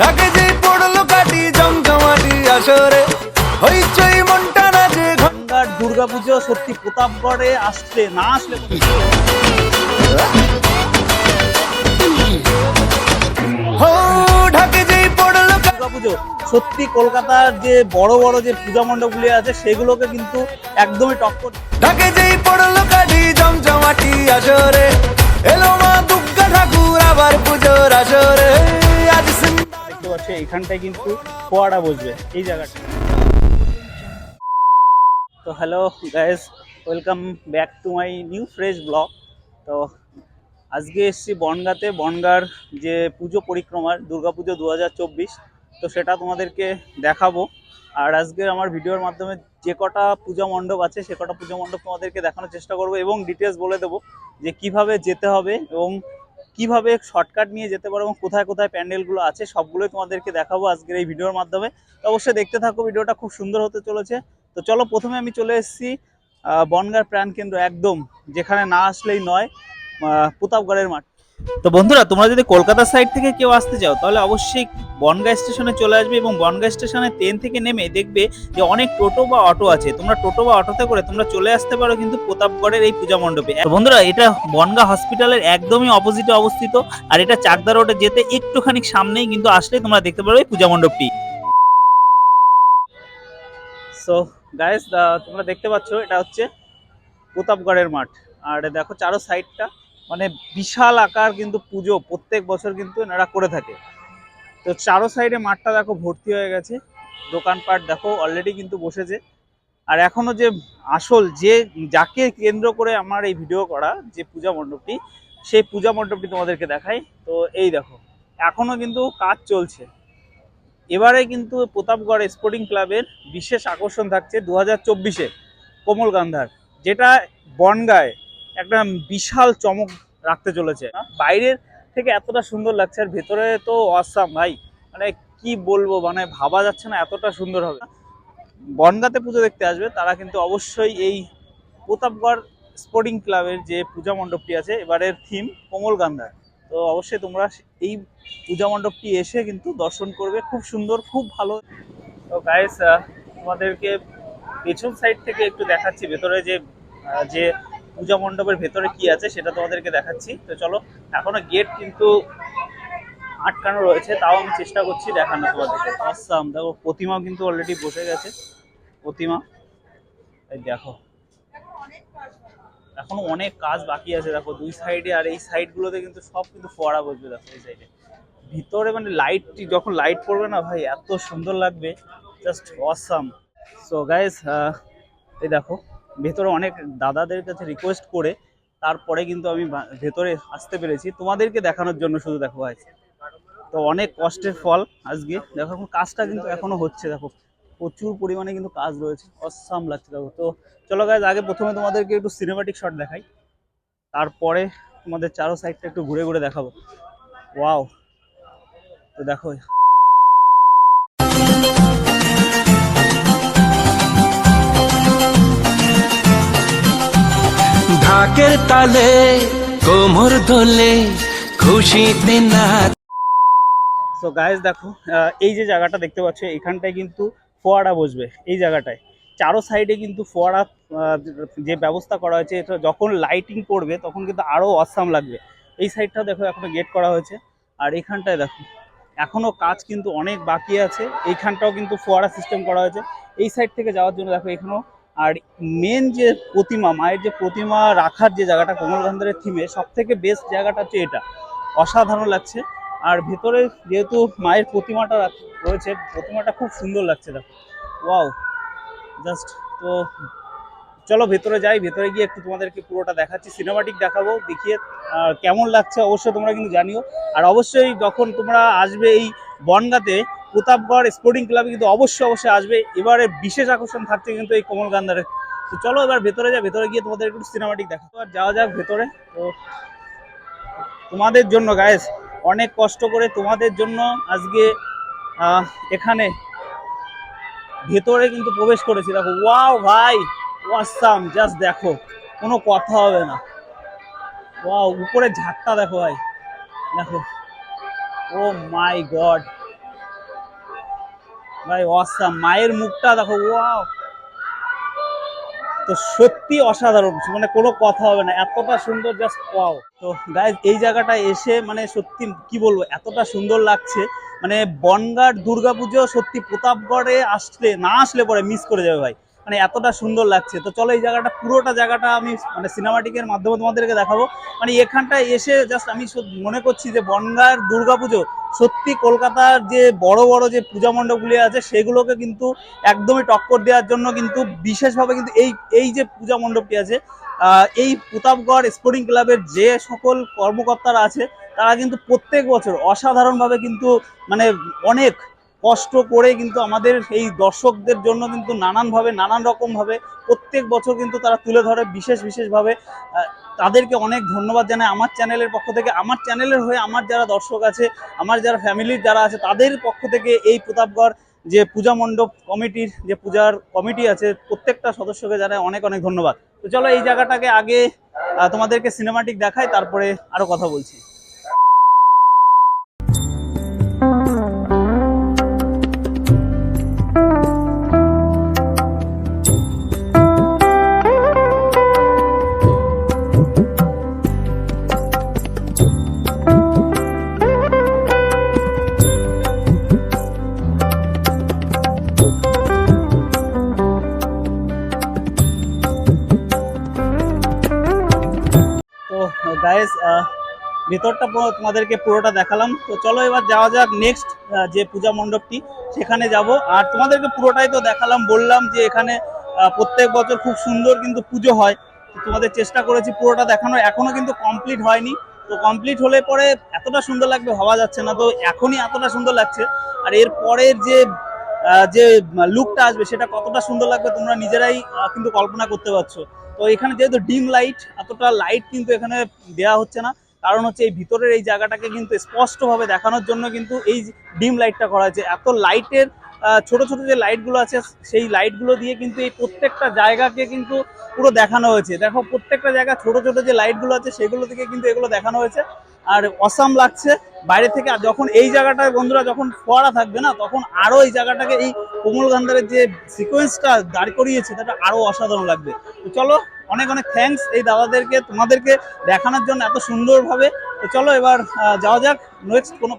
ঢাকে যে পড়ল কাটি জমজমাটি আসরে। হইচই মনটা নাচে ঘ- গঙ্গার দুর্গাপুজো সত্যি প্রতাপগড়ে আসলে না আসলে সত্যি কলকাতার যে বড় বড় যে পূজা মণ্ডপগুলি আছে সেগুলোকে কিন্তু একদমই টক্কর ঢাকে যেই পড়ল কাটি জমজমাটি আসরে। এলো মা দুর্গা ঠাকুর আবার পুজোর আসরে। এখানটায় কিন্তু ফোয়ারা বসবে, এই জায়গাটা। তো hello guys welcome back to my new fresh blog তো আজকে এসছি বনগাতে, বনগার যে পুজো পরিক্রমার দুর্গাপুজো দু হাজার চব্বিশ, তো সেটা তোমাদেরকে দেখাবো। আর আজকে আমার ভিডিওর মাধ্যমে যে কটা পূজা মণ্ডপ আছে, সে কটা পূজা মণ্ডপ তোমাদেরকে দেখানোর চেষ্টা করব এবং ডিটেলস বলে দেবো যে কীভাবে যেতে হবে এবং কীভাবে শর্টকাট নিয়ে যেতে পারো এবং কোথায় কোথায় প্যান্ডেলগুলো আছে, সবগুলোই তোমাদেরকে দেখাবো আজকের এই ভিডিওর মাধ্যমে। তো অবশ্যই দেখতে থাকো, ভিডিওটা খুব সুন্দর হতে চলেছে। তো চলো প্রথমে আমি চলে এসেছি বনগাঁর প্রাণকেন্দ্র একদম, যেখানে না আসলেই নয় প্রতাপগড়ের মাঠ। তো বন্ধুরা, তোমরা যদি কলকাতা সাইড থেকে কেউ আসতে চাও, তাহলে অবশ্যই বনগাঁ স্টেশনে চলে আসবে এবং বনগাঁ স্টেশনে ট্রেন থেকে নেমে দেখবে যে অনেক টোটো বা অটো আছে। তোমরা টোটো বা অটোতে করে তোমরা চলে আসতে পারো কিন্তু প্রতাপগড়ের এই পূজা মণ্ডপে। বন্ধুরা, এটা বনগাঁ হসপিটালের একদমই অপোজিটে অবস্থিত আর এটা চাকদা রোডে যেতে একটুখানি সামনেই কিন্তু আসলে তোমরা দেখতে পারো এই পূজা মণ্ডপটি। সো গাইস তোমরা দেখতে পাচ্ছ, এটা হচ্ছে প্রতাপগড়ের মাঠ। আর দেখো চারো সাইডটা মানে বিশাল আকার কিন্তু পুজো, প্রত্যেক বছর কিন্তু এনারা করে থাকে। তো চারো সাইডে মাঠটা দেখো ভর্তি হয়ে গেছে। দোকানপাট দেখো অলরেডি কিন্তু বসেছে। আর এখনও যে আসল যে, যাকে কেন্দ্র করে আমার এই ভিডিও করা যে পূজা মণ্ডপটি, সেই পূজা মণ্ডপটি তোমাদেরকে দেখাই। তো এই দেখো, এখনও কিন্তু কাজ চলছে। এবারে কিন্তু প্রতাপগড় স্পোর্টিং ক্লাবের বিশেষ আকর্ষণ থাকছে দু হাজার চব্বিশে কোমল গান্ধার, যেটা বনগায় একটা বিশাল চমক রাখতে চলেছে। বাইরের থেকে এতটা সুন্দর লাগছে, আর ভেতরে তো অসাম ভাই। মানে কি বলব মানে ভাবা যাচ্ছে না এতটা সুন্দর হবে। বনগাতে পুজো দেখতে আসবে, তারা কিন্তু অবশ্যই এই প্রতাপগড় স্পোর্টিং ক্লাবের যে পূজা মণ্ডপটি আছে, এবারের থিম কোমল গান্ধার তো অবশ্যই তোমরা এই পূজা মণ্ডপটি এসে কিন্তু দর্শন করবে, খুব সুন্দর, খুব ভালো। তো গাইস তোমাদেরকে পেছন সাইড থেকে একটু দেখাচ্ছি, ভেতরে যে যে পূজা মণ্ডপের ভেতরে কি আছে সেটা তোমাদেরকে দেখাচ্ছি। তো চলো, এখনও গেট কিন্তু আটকানো রয়েছে, তাও আমি চেষ্টা করছি দেখানো তোমাদেরকে। আসাম, দেখো প্রতিমাও কিন্তু অলরেডি বসে গেছে। প্রতিমা দেখো। এখনও অনেক কাজ বাকি আছে, দেখো, দুই সাইডে আর এই সাইডগুলোতে কিন্তু সব কিন্তু ফোয়ারা বসবে, দেখো, এই সাইডে ভিতরে মানে লাইটটি যখন লাইট পড়বে না ভাই, এত সুন্দর লাগবে। জাস্ট অসাম সো গাইস এই দেখো ভেতরে অনেক দাদাদের কাছে রিকোয়েস্ট করে, তারপরে কিন্তু আমি ভেতরে আসতে পেরেছি। তোমাদেরকে দেখানোর জন্য শুধু দেখো ভাই তো অনেক কষ্টের ফল আজকে। দেখো এখন কাজটা কিন্তু এখনও হচ্ছে, দেখো। প্রচুর পরিমাণে কিন্তু কাজ রয়েছে। অসাম লাগছে, দেখো। তো চলো গাইজ আগে প্রথমে তোমাদেরকে একটু সিনেমাটিক শট দেখাই। তারপরে তোমাদের চারো সাইডটা একটু ঘুরে ঘুরে দেখাবো। ওয়াও তো দেখো ঢাকের তালে, কোমর দোলে খুশিতে নাচ সো গাইজ দেখো এই যে জায়গাটা দেখতে পাচ্ছ, এখানটায় কিন্তু ফোয়ারা বসবে, এই জায়গাটায়। চারো সাইডে কিন্তু ফোয়ারা যে ব্যবস্থা করা হয়েছে, এটা যখন লাইটিং পড়বে তখন কিন্তু আরও অসাম লাগবে। এই সাইডটাও দেখো, এখনও গেট করা হয়েছে। আর এখানটায় দেখো, এখনও কাজ কিন্তু অনেক বাকি আছে। এইখানটাও কিন্তু ফোয়ারা সিস্টেম করা হয়েছে। এই সাইড থেকে যাওয়ার জন্য দেখো, এখানেও আর মেন যে প্রতিমা, মায়ের যে প্রতিমা রাখার যে জায়গাটা কোমলগন্ধের থিমে সব থেকে বেস্ট জায়গাটা হচ্ছে এটা। অসাধারণ লাগছে। আর ভেতরে যেহেতু মায়ের প্রতিমাটা রয়েছে, প্রতিমাটা খুব সুন্দর লাগছে, দেখো। ওয়াও জাস্ট তো চলো ভেতরে যাই, ভেতরে গিয়ে একটু তোমাদেরকে পুরোটা দেখাচ্ছি সিনেমাটিক দেখাবো, দেখিয়ে কেমন লাগছে অবশ্যই তোমরা কিন্তু জানিও। আর অবশ্যই যখন তোমরা আসবে এই বনগাতে প্রতাপগড় স্পোর্টিং ক্লাবে কিন্তু অবশ্যই অবশ্যই আসবে। এবারে বিশেষ আকর্ষণ থাকছে কিন্তু এই কমল গান্ধারের। তো চলো এবার ভেতরে যা ভেতরে গিয়ে তোমাদের একটু সিনেমাটিক দেখাবো আর যাওয়া যাক ভেতরে। তো তোমাদের জন্য গায়েস অনেক কষ্ট করে তোমাদের জন্য আজকে এখানে ভেতরে কিন্তু প্রবেশ করেছি। দেখো ওয়াও ভাই ওয়াসাম জাস্ট দেখো, কোনো কথা হবে না। ওয়াও উপরে ঝাড়টা দেখো ভাই। দেখো ও মাই গড ভাই, অসাম। মায়ের মুখটা দেখো, ওয়াও। তো সত্যি অসাধারণ। মানে কোনো কথা হবে না। এতটা সুন্দর জাস্ট ওয়াও। তো গাইজ এই জায়গাটা এসে মানে সত্যি কি বলব, এতটা সুন্দর লাগছে। মানে বনগাঁর দুর্গাপুজো সত্যি প্রতাপগড়ে আসলে, না আসলে পরে মিস করে যাবে ভাই। মানে এতটা সুন্দর লাগছে। তো চলো এই জায়গাটা, পুরোটা জায়গাটা আমি মানে সিনেমাটিকের মাধ্যমে তোমাদেরকে দেখাবো। মানে এখানটায় এসে জাস্ট আমি মনে করছি যে বনগাঁর দুর্গাপুজো, সত্যি কলকাতার যে বড় বড় যে পূজা মণ্ডপগুলি আছে, সেগুলোকে কিন্তু একদমই টক্কর দেওয়ার জন্য কিন্তু বিশেষভাবে কিন্তু এই এই যে পূজা মণ্ডপটি আছে এই প্রতাপগড় স্পোর্টিং ক্লাবের যে সকল কর্মকর্তারা আছে, তারা কিন্তু প্রত্যেক বছর অসাধারণভাবে কিন্তু মানে অনেক কষ্ট করে কিন্তু আমাদের এই দর্শকদের জন্য কিন্তু নানানভাবে নানান রকমভাবে প্রত্যেক বছর কিন্তু তারা তুলে ধরে বিশেষ, বিশেষভাবে। তাদেরকে অনেক ধন্যবাদ জানাই আমার চ্যানেলের পক্ষ থেকে। আমার চ্যানেলের হয়ে আমার যারা দর্শক আছে, আমার যারা ফ্যামিলির যারা আছে, তাদের পক্ষ থেকে এই প্রতাপগড় যে পূজা মণ্ডপ কমিটির যে পূজার কমিটি আছে, প্রত্যেকটা সদস্যকে জানাই অনেক অনেক ধন্যবাদ। তো চলো এই জায়গাটাকে আগে তোমাদেরকে সিনেমাটিক দেখাই, তারপরে আরও কথা বলছি। তো গাইস ভিতরটা তোমাদেরকে পুরোটা দেখালাম। তো চলো এবার যাওয়া যাক নেক্সট যে পূজা মণ্ডপটি সেখানে যাব। আর তোমাদেরকে পুরোটাই তো দেখালাম বললাম যে এখানে আহ, প্রত্যেক বছর খুব সুন্দর কিন্তু পুজো হয়। তোমাদের চেষ্টা করেছি পুরোটা দেখানো এখনও কিন্তু কমপ্লিট হয়নি। তো কমপ্লিট হলে পরে এতটা সুন্দর লাগবে ভাবা যাচ্ছে না। তো এখনই এতটা সুন্দর লাগছে। আর এর পরের যে যে লুকটা আসবে সেটা কতটা সুন্দর লাগবে তোমরা নিজেরাই কিন্তু কল্পনা করতে পারছ। তো এখানে যেহেতু ডিম লাইট এতটা লাইট কিন্তু এখানে দেওয়া হচ্ছে না। কারণ হচ্ছে এই ভিতরের এই জায়গাটাকে কিন্তু স্পষ্টভাবে দেখানোর জন্য কিন্তু এই ডিম লাইটটা করা হয়েছে। এত লাইটের ছোট ছোট যে লাইটগুলো আছে, সেই লাইটগুলো দিয়ে কিন্তু এই প্রত্যেকটা জায়গাকে কিন্তু পুরো দেখানো হয়েছে। দেখো, প্রত্যেকটা জায়গা ছোট ছোট যে লাইটগুলো আছে, সেগুলো থেকে কিন্তু এগুলো দেখানো হয়েছে। আর অসাম লাগছে। বাইরে থেকে যখন এই জায়গাটায় বন্ধুরা যখন ফোয়ারা থাকবে না, তখন আরও এই জায়গাটাকে এই কোমল গান্ধারের যে সিকোয়েন্সটা দাঁড় করিয়েছে, সেটা আরও অসাধারণ লাগবে। তো চলো, অনেক অনেক থ্যাংকস এই দাদাদেরকে, তোমাদেরকে দেখানোর জন্য এত সুন্দরভাবে। তো চলো এবার যাওয়া যাক নেক্সট কোনো